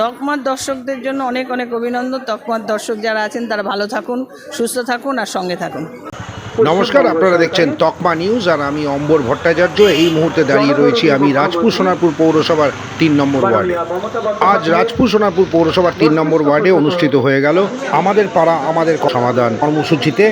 তকমার দর্শকদের জন্য অনেক অনেক অভিনন্দন। তকমার দর্শক যারা আছেন, তারা ভালো থাকুন, সুস্থ থাকুন আর সঙ্গে থাকুন। নমস্কার, আপনারা দেখছেন তকমা নিউজ আর আমি অম্বর ভট্টাচার্য। এই মুহূর্তে দাঁড়িয়ে রয়েছি আমি রাজপুর সোনারপুর পৌরসভার তিন নম্বর ওয়ার্ডে। আজ রাজপুর সোনারপুর পৌরসভার তিন নম্বর ওয়ার্ডে অনুষ্ঠিত হয়ে গেল আমাদের পাড়া, আমাদের সমাধান কর্মসূচিতে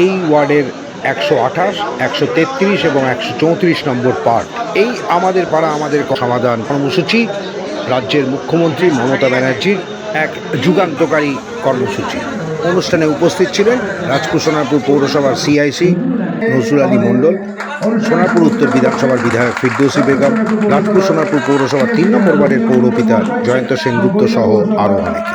এই ওয়ার্ডের একশো আঠাশ, একশো তেত্রিশ এবং একশো চৌত্রিশ নম্বর পার্ট। এই আমাদের পাড়া, আমাদের সমাধান কর্মসূচি রাজ্যের মুখ্যমন্ত্রী মমতা ব্যানার্জির এক যুগান্তকারী কর্মসূচি। অনুষ্ঠানে উপস্থিত ছিলেন রাজপুর সোনারপুর পৌরসভার সিআইসি নজরুল আলী মণ্ডল, সোনারপুর উত্তর বিধানসভার বিধায়ক ফিরদৌসি বেগম, রাজপুর সোনারপুর পৌরসভার তিন নম্বর ওয়ার্ডের পৌরপিতা জয়ন্ত সেনগুপ্ত সহ আরও অনেকে।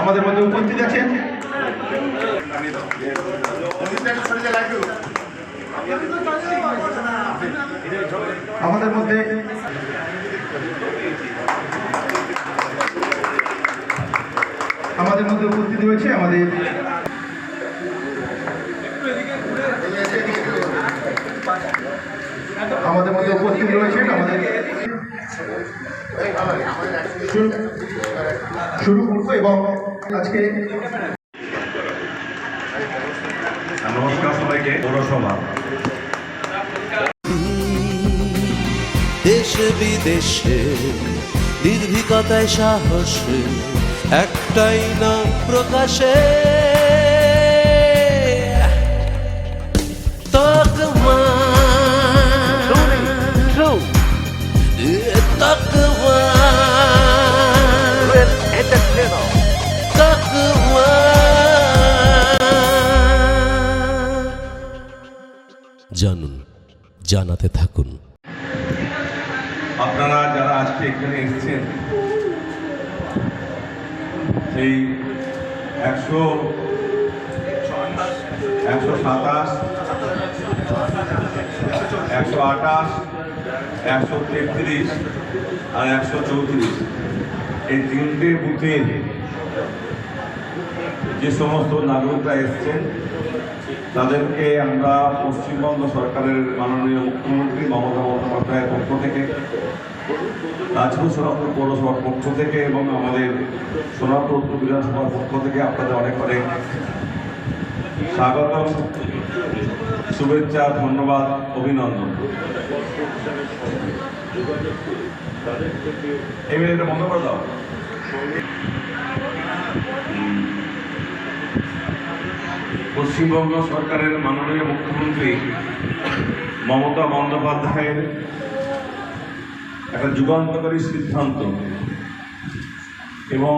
আমাদের মধ্যে উপস্থিত আছেন আমাদের মধ্যে আমাদের মধ্যে উপস্থিত হয়েছে আমাদের আমাদের মধ্যে উপস্থিত রয়েছেন আমাদের শুরু করব এবং আজকে দেশে বিদেশে নির্ভীকতায় সাহসে একটাই নাম প্রকাশে। জানুন জানাতে থাকুন। আপনারা যারা আজকে এখানে এসেছেন, সেই একশো একশো সাতাশ, একশো আঠাশ, একশো তেত্রিশ আর একশো চৌত্রিশ। এই তিনটে বুথে যে সমস্ত নাগরিকরা এসছেন তাদেরকে আমরা পশ্চিমবঙ্গ সরকারের মাননীয় মুখ্যমন্ত্রী মমতা বন্দ্যোপাধ্যায়ের পক্ষ থেকে রাজপুর সোনাপুর পৌরসভার পক্ষ থেকে এবং আমাদের সোনাপুর বিধানসভার পক্ষ থেকে আপনাদের অনেক অনেক স্বাগতম, শুভেচ্ছা, ধন্যবাদ, অভিনন্দন। বন্ধ করে দাও। পশ্চিমবঙ্গ সরকারের মাননীয় মুখ্যমন্ত্রী মমতা বন্দ্যোপাধ্যায়ের একটা যুগান্তকারী সিদ্ধান্ত এবং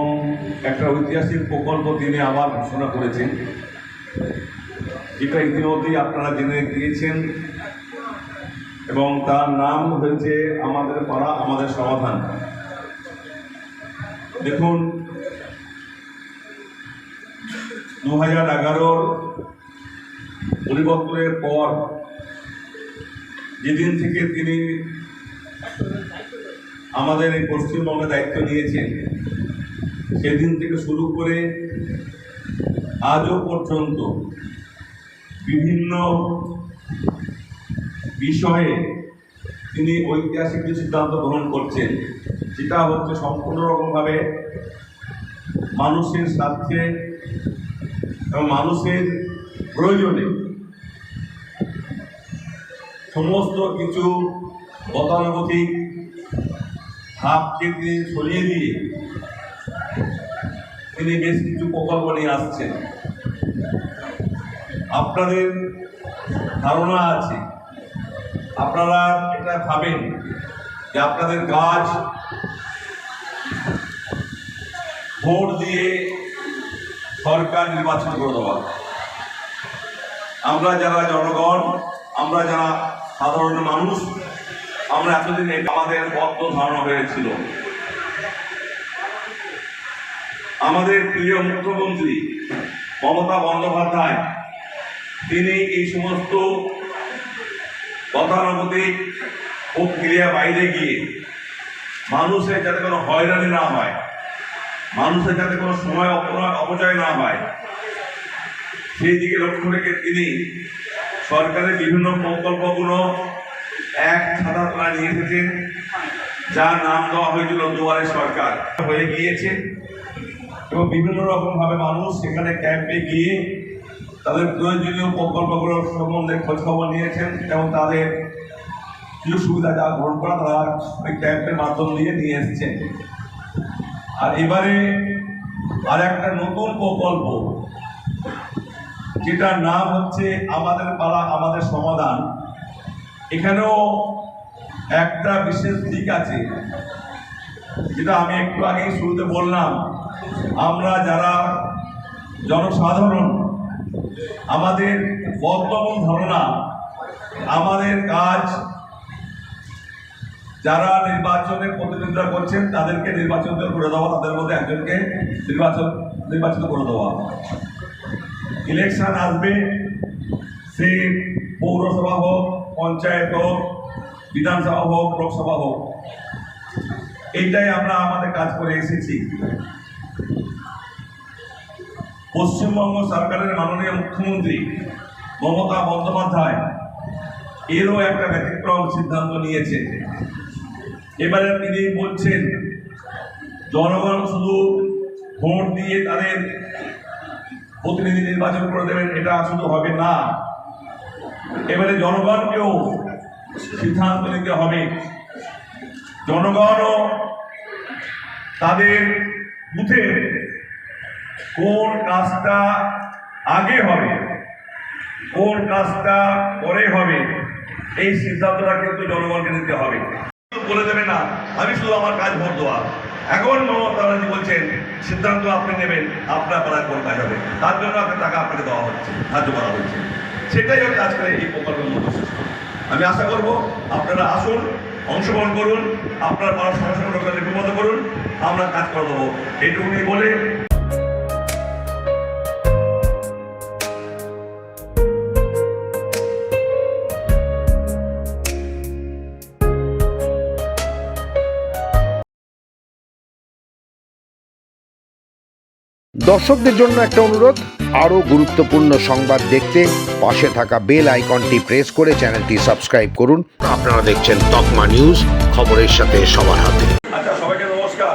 একটা ঐতিহাসিক প্রকল্প তিনি আবার ঘোষণা করেছেন, যেটা ইতিমধ্যেই আপনারা জেনে গিয়েছেন এবং তার নাম হয়েছে আমাদের পাড়া, আমাদের সমাধান। দেখুন দু হাজার এগারোর পরিবর্তনের পর যেদিন থেকে তিনি আমাদের এই পশ্চিমবঙ্গে দায়িত্ব নিয়েছেন, সেদিন থেকে শুরু করে আজও পর্যন্ত বিভিন্ন বিষয়ে তিনি ঐতিহাসিক যে সিদ্ধান্ত গ্রহণ করছেন, যেটা হচ্ছে সম্পূর্ণ রকমভাবে মানুষের স্বার্থে এবং মানুষের প্রয়োজনে সমস্ত কিছু গতানুগতিক ভাবকে সরিয়ে দিয়ে তিনি বেশ কিছু প্রকল্প নিয়ে আসছেন। আপনাদের ধারণা আছে, আপনারা এটা ভাবেন যে আপনাদের কাজ ভোট দিয়ে সরকার নির্বাচন করে দেওয়া। আমরা যারা জনগণ, আমরা যারা সাধারণ মানুষ, আমরা এতদিন আমাদের বদ্ধ ধারণা হয়েছিল। আমাদের প্রিয় মুখ্যমন্ত্রী মমতা বন্দ্যোপাধ্যায়, তিনি এই সমস্ত গতানুগতিক প্রক্রিয়া বাইরে গিয়ে মানুষের যাতে কোনো হয়রানি না হয় মানুষের যাতে কোনো সময় অপচয় না হয়। সেই দিকে লক্ষ্য রেখে তিনি সরকারের বিভিন্ন প্রকল্পগুলো এক ছাতা তোলা নিয়ে এসেছেন, যার নাম দেওয়া হয়েছিল দুয়ারে সরকার। হয়ে গিয়েছে। এবং বিভিন্ন রকমভাবে মানুষ সেখানে ক্যাম্পে গিয়ে তাদের প্রয়োজনীয় প্রকল্পগুলোর সম্বন্ধে খোঁজখবর নিয়েছেন এবং তাদের সুবিধা যা গ্রহণ করা তারা ওই ক্যাম্পের মাধ্যম দিয়ে নিয়ে এসছেন। আর এবারে আর একটা নতুন প্রকল্প, যেটার নাম হচ্ছে আমাদের পাড়া, আমাদের সমাধান। এখানেও একটা বিশেষ দিক আছে, যেটা আমি একটু আগেই শুরুতে বললাম। আমরা যারা জনসাধারণ, আমাদের বর্তমান ধারণা, আমাদের কাজ যারা নির্বাচনে প্রতিদ্বন্দ্বিতা করছেন, তাদেরকে নির্বাচন করে দেওয়া, তাদের মধ্যে একজনকে নির্বাচন, নির্বাচিত করে দেওয়া ইলেকশন আসবে, সে পৌরসভা হোক, পঞ্চায়েত হোক, বিধানসভা হোক, লোকসভা হোক। এইটাই আমরা আমাদের কাজ করে এসেছি। পশ্চিমবঙ্গ সরকারের মাননীয় মুখ্যমন্ত্রী মমতা বন্দ্যোপাধ্যায়, এরও একটা ব্যতিক্রম সিদ্ধান্ত নিয়েছে। এবারে আপনি তিনি বলছেন, জনগণ শুধু ভোট দিয়ে তাদের প্রতিনিধি নির্বাচন করে দেবেন, এটা শুধু হবে না। এবারে জনগণকেও সিদ্ধান্ত নিতে হবে। জনগণও তাদের বুথে কোন কাজটা আগে হবে, কোন কাজটা পরে হবে, এই সিদ্ধান্তটা কিন্তু জনগণকে নিতে হবে। বলে দেবে না, আমি শুধু আমার কাজ ভোট দেওয়া এখন মমতা ব্যানার্জি বলছেন, সিদ্ধান্ত আপনি নেবেন, আপনার কোন কাজ হবে? তার জন্য আপনার টাকা আপনাকে দেওয়া হচ্ছে সাহায্য করা হচ্ছে। সেটাই হচ্ছে আজকের এই প্রকল্পের মধ্যে আমি আশা করব আপনারা আসুন, অংশগ্রহণ করুন, আপনার পাড়ার সমস্যা লোকের লিপিবদ্ধ করুন, আমরা কাজ করে দেবো। এইটুকুনি বলে দর্শকদের জন্য একটা অনুরোধ আরও গুরুত্বপূর্ণ সংবাদ দেখতে পাশে থাকা বেল আইকনটি প্রেস করে চ্যানেলটি সাবস্ক্রাইব করুন। আপনারা দেখছেন তকমা নিউজ খবরের সাথে সবার হাতে। আচ্ছা সবাইকে নমস্কার।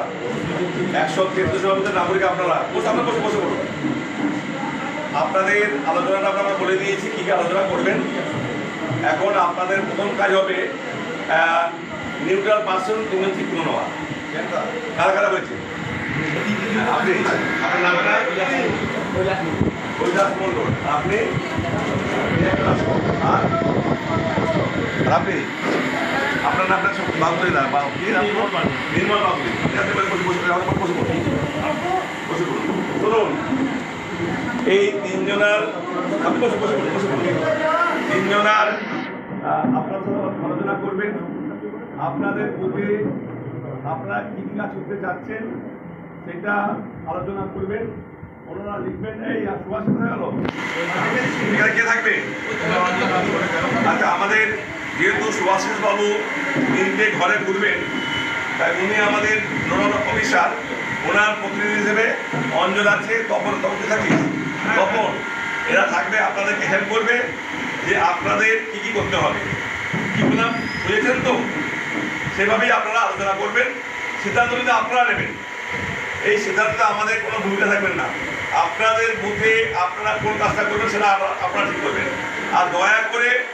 একশো তেত্রিশ জনের নাগরিক আপনারা। বসে আপনারা বসে বসে বলুন। আপনাদের আলোচনাটা আমরা বলে দিয়েছি কী কী আলোচনা করবেন। এখন আপনাদের প্রথম কাজ হবে নিউট্রাল পার্সন তুমি ঠিক নেওয়া কারা কারা হয়েছে আপনি? আপনার নামটা? কৈলাস মণ্ডল। আপনি? আর? আপনি? আপনার নামটা সব বাবুই না বাবু কি নাম নির্মল বাবুই যাতে করে বসে বসে আমাদের বসে বসে বসে শুনুন। এই তিনজনার আপনি বসে বসে বসে তিনজনার আপনার সাথে আলোচনা করবেন। আপনাদের বুথে আপনারা কী কী কাজ করতে চাচ্ছেন? সেটা আলোচনা করবেন। ওনারা লিখবেন এই সুভাষ কোথায় গেল। কে থাকবে? আচ্ছা আমাদের যেহেতু সুভাষিস বাবু তিনটে ঘরে ঘুরবেন তাই উনি আমাদের নোডাল অফিসার। ওনার প্রতিনিধি হিসেবে অঞ্জল আছে তপন তপন থাকি তপন। এরা থাকবে আপনাদেরকে হেল্প করবে যে আপনাদের কি কি করতে হবে। কি বললাম? বুঝেছেন তো? সেভাবেই আপনারা আলোচনা করবেন সিদ্ধান্ত নিতে আপনারা নেবেন। এই সিদ্ধান্তে আমাদের কোনো ভূমিকা থাকবেন না। আপনাদের বুথে আপনারা কোন কাজটা করবেন সেটা আপনারা- ঠিক করবেন। আর দয়া করে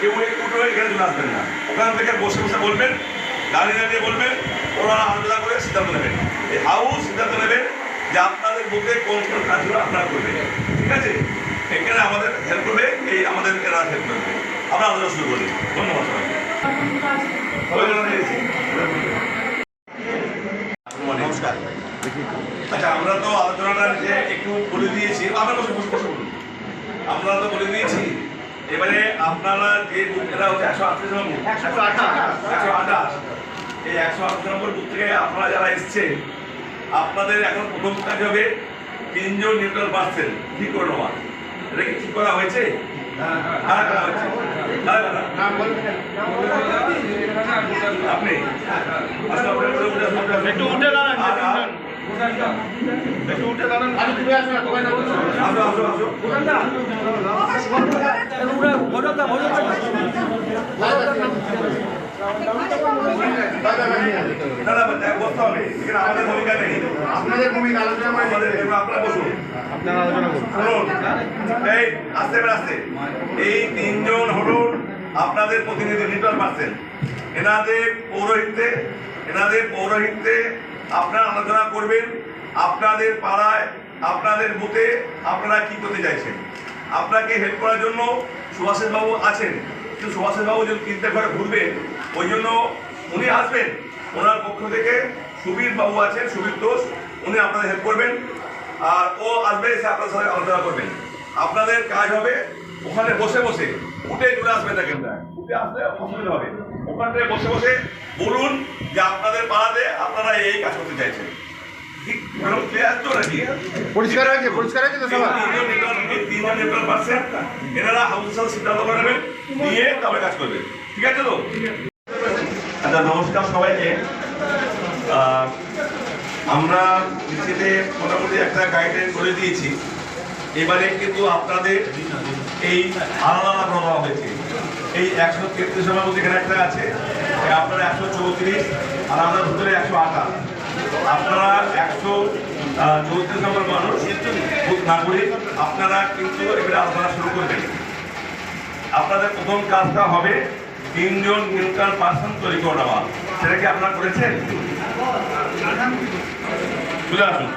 কেউ এই একটু এখানে চলে আসবেন না। ওখান থেকে বসে বসে বলবেন দাঁড়িয়ে দাঁড়িয়ে বলবেন, ওনারা আলোচনা করে সিদ্ধান্ত নেবেন। এই হাউস সিদ্ধান্ত নেবেন যে আপনাদের বুথে কোন কোন কাজগুলো আপনারা করবেন। ঠিক আছে? এখানে আমাদের হেল্প করবে, এই আমাদের এরা হেল্প করবে। আমরা আলোচনা শুরু করি। ধন্যবাদ সবাইকে সবাই জানাতে এসেছি। নমস্কার আচ্ছা আমরা তো আলোচনাটা যে একটু বলে দিয়েছি আমরা বসে বসে বসে বলুন আমরা তো বলে দিয়েছি এবারে আপনারা যে বুথটা হচ্ছে একশো আটত্রিশ নম্বর একশো আঠাশ। এই একশো আঠাশ নম্বর বুথ থেকে আপনারা যারা এসছেন আপনাদের এখন প্রথম কাজ হবে তিনজন নিউট্রাল পার্সেন ঠিক করে নেওয়া এটা কি ঠিক করা হয়েছে? কারা কারা হয়েছে? আপনি? আচ্ছা, একটু উঠে দাঁড়ান। এই তিনজন হলুন আপনাদের প্রতিনিধি নিউট্রাল পার্সেন এনাদের পৌরোহিত্যে এনাদের পৌরোহিত্যে আপনারা আলোচনা করবেন, আপনাদের পাড়ায়, আপনাদের বুথে আপনারা কি করতে চাইছেন? আপনাকে হেল্প করার জন্য সুভাষের বাবু আছেন, কিন্তু সুভাষের বাবু যদি তিনটে ঘরে ঘুরবেন ওই জন্য উনি আসবেন। ওনার পক্ষ থেকে সুবীর বাবু আছেন, সুবীর দোষ উনি আপনাদের হেল্প করবেন, আর ও আসবে এসে আপনার সাথে আলোচনা করবেন। আপনাদের কাজ হবে ওখানে বসে বসে উঠে চলে আসবেন না কিন্তু উঠে আসলে অসুবিধা হবে। ওখানটায় বসে বসে বলুন যে আপনাদের পাড়াতে আপনারা এই কাজ করতে চাইছেন। পরিষ্কার হয়েছে পরিষ্কার হয়েছে তো সবার? তিনজন এনারা সিদ্ধান্ত করে নেবেন নিয়ে তারপরে কাজ করবেন। ঠিক আছে তো? আচ্ছা নমস্কার সবাইকে। আমরা মোটামুটি একটা গাইডলাইন করে দিয়েছি। এবারে কিন্তু আপনাদের এই আলাদা আলাদা হয়েছে এই একশো তেত্রিশ নম্বর মধ্যে এখানে একটা আছে। আপনারা একশো চৌত্রিশ আর আমরা ভিতরে একশো আঠাশ। আপনারা একশো চৌত্রিশ নম্বর মানুষ নাগরিক, আপনারা কিন্তু এবারে আলোচনা শুরু করবেন। আপনাদের প্রথম কাজটা হবে তিনজন নিউট্রাল পার্সন তৈরি করে নেওয়া সেটা কি আপনারা করেছেন? চলে আসুন।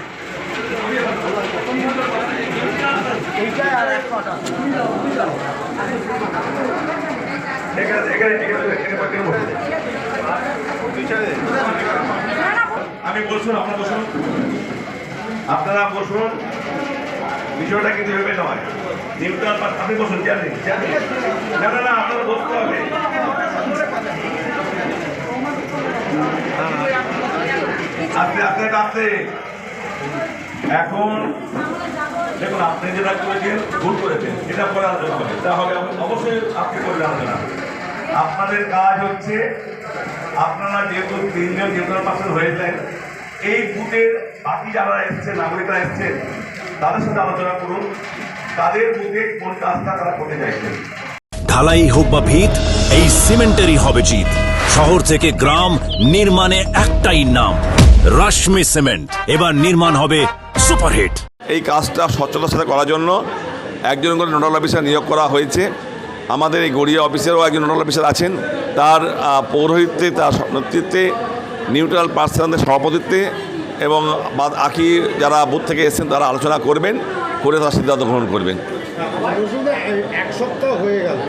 আমি বলছুন আপনারা বসুন। আপনারা বসুন। বিষয়টা কিন্তু ভেবে নয়। নিউট্রাল পার্ট আপনি বসুন জানি না না না, আপনারা বসতে হবে। আপনি আস্তে আস্তে। এখন দেখুন, আপনি যেটা করেছেন, ভুল করেছেন। এটা পরে আলোচনা হবে। তা হবে অবশ্যই আপনি করবেন আলোচনা। আপনাদের কাজ হচ্ছে, আপনারা যেহেতু তিনজন নিউট্রাল পার্সন হয়েছেন, এই বুথের বাকি যারা এসছেন, নাগরিকরা এসছেন, তাদের সাথে আলোচনা করুন। তাদের বুথে কোন কাজটা তারা করতে চাইছেন। ঢালাই হোক বা ভিত, এই সিমেন্টেরই হবে জিত। শহর থেকে গ্রাম, নির্মাণে একটাই নাম, রাশমি সিমেন্ট। এবার নির্মাণ হবে সুপারহিট। এই কাজটা স্বচ্ছতার সাথে করার জন্য একজন করে নোডাল অফিসার নিয়োগ করা হয়েছে। আমাদের এই গড়িয়া অফিসেরও একজন নোডাল অফিসার আছেন। তার পৌরোহিত্যে তার নেতৃত্বে নিউট্রাল পার্সনদের সভাপতিত্বে এবং বাদ আকি যারা বুথ থেকে এসেছেন তারা আলোচনা করবেন করে তার সিদ্ধান্ত গ্রহণ করবেন। এক সপ্তাহ হয়ে গেল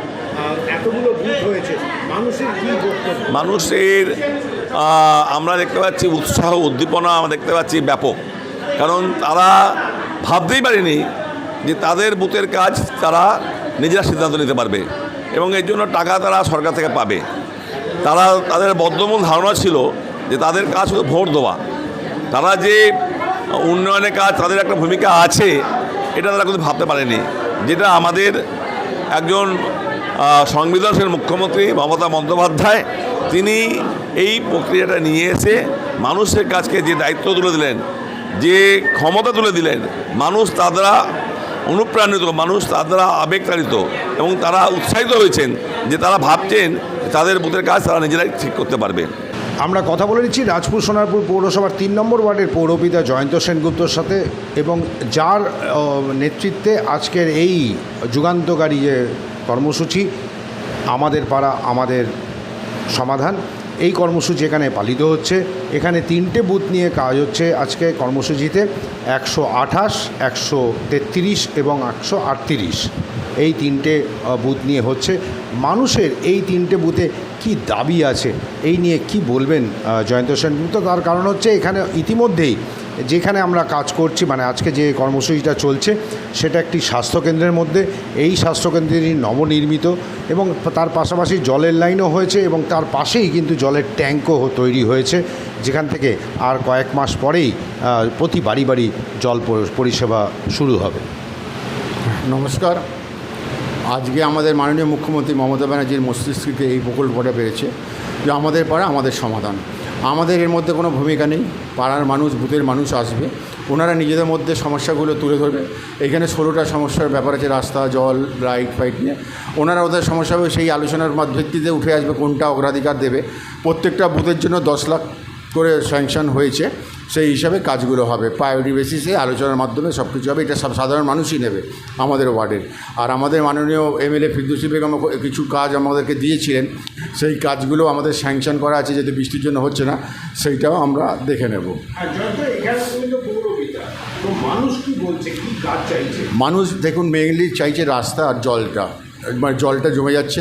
মানুষের আমরা দেখতে পাচ্ছি উৎসাহ উদ্দীপনা আমরা দেখতে পাচ্ছি ব্যাপক। কারণ তারা ভাবতেই পারেনি যে তাদের বুথের কাজ তারা নিজেরা সিদ্ধান্ত নিতে পারবে এবং এর জন্য টাকা তারা সরকার থেকে পাবে। তারা তাদের বদ্ধমূল ধারণা ছিল যে তাদের কাজ শুধু ভোট দেওয়া। তারা যে উন্নয়নের কাজ তাদের একটা ভূমিকা আছে, এটা তারা কিন্তু ভাবতে পারেনি। যেটা আমাদের একজন সংবিধানশীল মুখ্যমন্ত্রী মমতা বন্দ্যোপাধ্যায়, তিনি এই প্রক্রিয়াটা নিয়ে এসে মানুষের কাছকে যে দায়িত্ব তুলে দিলেন যে ক্ষমতা তুলে দিলেন, মানুষ তারা অনুপ্রাণিত, মানুষ তারা আবেগতাড়িত এবং তারা উৎসাহিত হয়েছেন যে তারা ভাবছেন তাদের বুথের কাজ তারা নিজেরাই ঠিক করতে পারবে। আমরা কথা বলে নিচ্ছি রাজপুর সোনারপুর পৌরসভার তিন নম্বর ওয়ার্ডের পৌরপিতা জয়ন্ত সেনগুপ্তর সাথে এবং যার নেতৃত্বে আজকের এই যুগান্তকারী যে কর্মসূচি, আমাদের পাড়া, আমাদের সমাধান। এই কর্মসূচি এখানে পালিত হচ্ছে। এখানে তিনটে বুথ নিয়ে কাজ হচ্ছে আজকে কর্মসূচিতে। একশো আঠাশ, একশো তেত্রিশ এবং একশো আটত্রিশ। এই তিনটে বুথ নিয়ে হচ্ছে। মানুষের এই তিনটে বুথে কি দাবি আছে? এই নিয়ে কি বলবেন জয়ন্ত সেনগুপ্ত তার কারণ হচ্ছে এখানে ইতিমধ্যেই যেখানে আমরা কাজ করছি মানে আজকে যে কর্মসূচিটা চলছে, সেটা একটি স্বাস্থ্যকেন্দ্রের মধ্যে। এই স্বাস্থ্যকেন্দ্রটি নবনির্মিত এবং তার পাশাপাশি জলের লাইনও হয়েছে এবং তার পাশেই কিন্তু জলের ট্যাঙ্কও তৈরি হয়েছে। যেখান থেকে আর কয়েক মাস পরেই প্রতি বাড়ি বাড়ি জল পরিষেবা শুরু হবে। নমস্কার। আজকে আমাদের মাননীয় মুখ্যমন্ত্রী মমতা ব্যানার্জির মস্তিষ্কে এই প্রকল্পটা পেরেছে যে আমাদের পাড়া আমাদের সমাধান। আমাদের এর মধ্যে কোনো ভূমিকা নেই। পাড়ার মানুষ, বুথের মানুষ আসবে। ওনারা নিজেদের মধ্যে সমস্যাগুলো তুলে ধরবে। এখানে ষোলোটা সমস্যার ব্যাপার আছে, রাস্তা, জল, লাইট, ফাইট নিয়ে। ওনারা ওদের সমস্যা হবে সেই আলোচনার ভিত্তিতে উঠে আসবে, কোনটা অগ্রাধিকার দেবে। প্রত্যেকটা বুথের জন্য দশ লাখ করে স্যাংশন হয়েছে সেই হিসাবে কাজগুলো হবে। প্রায়োরিটি বেসিসে আলোচনার মাধ্যমে সব কিছু হবে এটা সব সাধারণ মানুষই নেবে আমাদের ওয়ার্ডের। আর আমাদের মাননীয় এমএলএ ফিরদুসি বেগম কিছু কাজ আমাদেরকে দিয়েছিলেন সেই কাজগুলো আমাদের স্যাংশন করা আছে যেহেতু বৃষ্টির জন্য হচ্ছে না সেইটাও আমরা দেখে নেব। চাইছে? মানুষ দেখুন মেইনলি চাইছে রাস্তা আর জলটা। মানে জলটা জমে যাচ্ছে।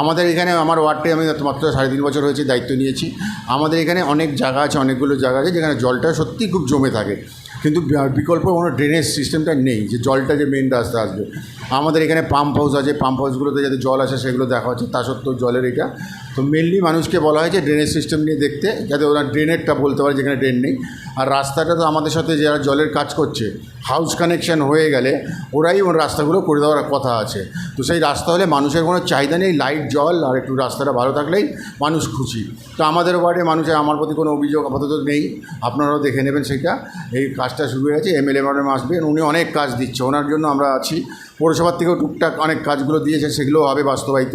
আমাদের এখানে আমার ওয়ার্ডে আমি মাত্র সাড়ে তিন বছর হয়েছে দায়িত্ব নিয়েছি। আমাদের এখানে অনেক জায়গা আছে, অনেকগুলো জায়গা আছে, যেখানে জলটা সত্যিই খুব জমে থাকে। কিন্তু বিকল্প কোনো ড্রেনেজ সিস্টেমটা নেই, যে জলটা যে মেন রাস্তা আসবে। আমাদের এখানে পাম্প হাউস আছে পাম্প হাউসগুলোতে যাতে জল আসে সেগুলো দেখা হচ্ছে, তা সত্ত্বেও জলের এটা। তো মেনলি মানুষকে বলা হয়েছে ড্রেনেজ সিস্টেম নিয়ে দেখতে, যাতে ওরা ড্রেনেরটা বলতে পারে যেখানে ড্রেন নেই। আর রাস্তাটা তো আমাদের সাথে যারা জলের কাজ করছে হাউস কানেকশন হয়ে গেলে ওরাই ওর রাস্তাগুলো করে দেওয়ার কথা আছে। তো সেই রাস্তা হলে মানুষের কোনো চাহিদা নেই লাইট জল, আর একটু রাস্তাটা ভালো থাকলেই মানুষ খুশি। তো আমাদের ওয়ার্ডে মানুষের, আমার প্রতি কোনো অভিযোগ আপাতত নেই, আপনারাও দেখে নেবেন সেটা। এই কাজটা শুরু হয়ে গেছে এমএলএ ম্যাডাম আসবেন, উনি অনেক কাজ দিচ্ছে, ওনার জন্য আমরা আছি। পৌরসভার থেকেও টুকটাক অনেক কাজগুলো দিয়েছে সেগুলো হবে বাস্তবায়িত।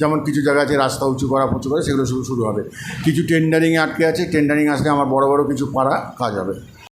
যেমন কিছু জায়গা আছে, রাস্তা উঁচু করা উঁচু করে, সেগুলো শুরু শুরু হবে। কিছু টেন্ডারিংয়ে আটকে আছে টেন্ডারিং আসলে আমার বড় বড় কিছু পাড়া কাজ হবে।